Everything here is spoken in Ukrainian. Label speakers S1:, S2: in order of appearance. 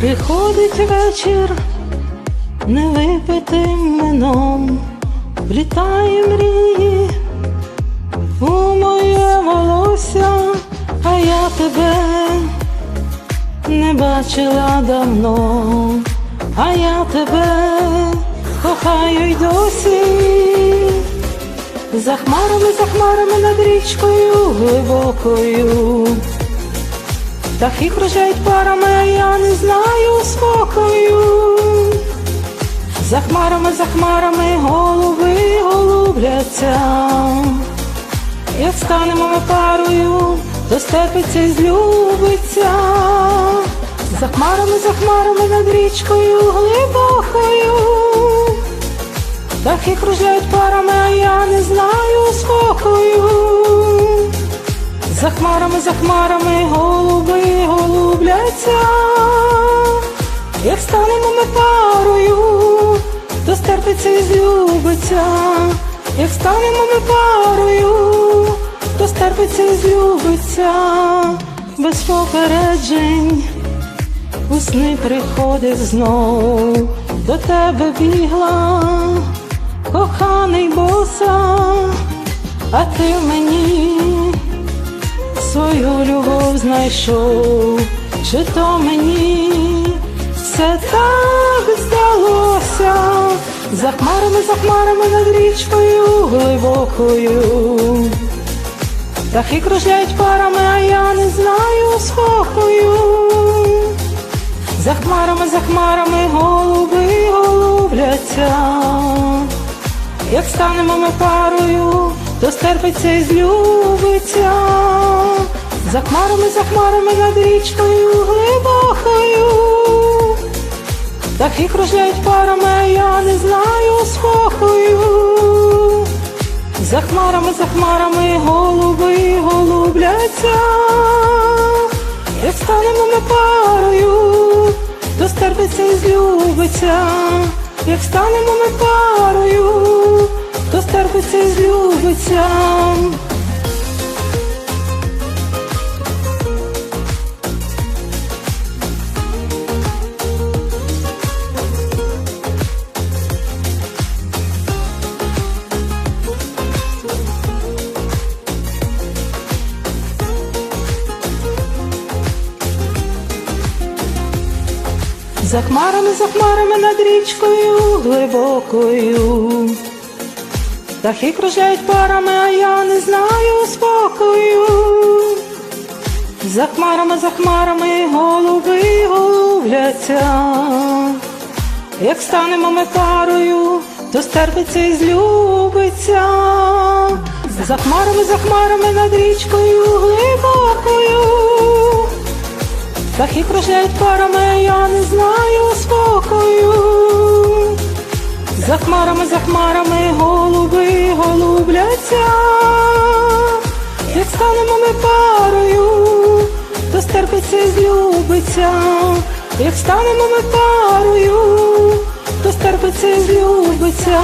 S1: Приходить вечір невипитим вином, влітає мрії у моє волосся, а я тебе не бачила давно, а я тебе кохаю й досі. За хмарами, за хмарами над річкою глибокою. Птахи кружають парами, я не знаю спокою. За хмарами, за хмарами голуби голубляться. Як станемо ми парою, то степиться і злюбиться. За хмарами, за хмарами над річкою глибокою. Птахи кружають парами, а я хмарами, за хмарами голуби голубляться, як станемо ми парою, то стерпиться і злюбиться, як станемо ми парою, то стерпиться і злюбиться, без попереджень у сни приходив знов, до тебе бігла, коханий боса, а ти мені свою любов знайшов, чи то мені все так здалося, за хмарами, за хмарами над річкою глибокою. Птахи кружляють парами, а я не знаю спокою. За хмарами, за хмарами голуби голубляться. Як станемо ми парою, то стерпиться і злюбиться. За хмарами, за хмарами над річкою глибокою. Птахи кружляють парами, я не знаю спокою. За хмарами, за хмарами голуби голубляться. Як станемо ми парою, то стерпиться і злюбиться. Як станемо ми парою, то стерпиться і злюбиться. За хмарами, за хмарами над річкою глибокою. Птахи кружляють парами, а я не знаю спокою. За хмарами, за хмарами голуби голубляться. Як станемо ми парою, то стерпиться і злюбиться. За хмарами, за хмарами над річкою глибокою. Птахи кружляють парами, а я не знаю спокою. За хмарами, за хмарами голуби голубляться. Як станемо ми парою, то стерпиться і злюбиться. Як станемо ми парою, то стерпиться і злюбиться.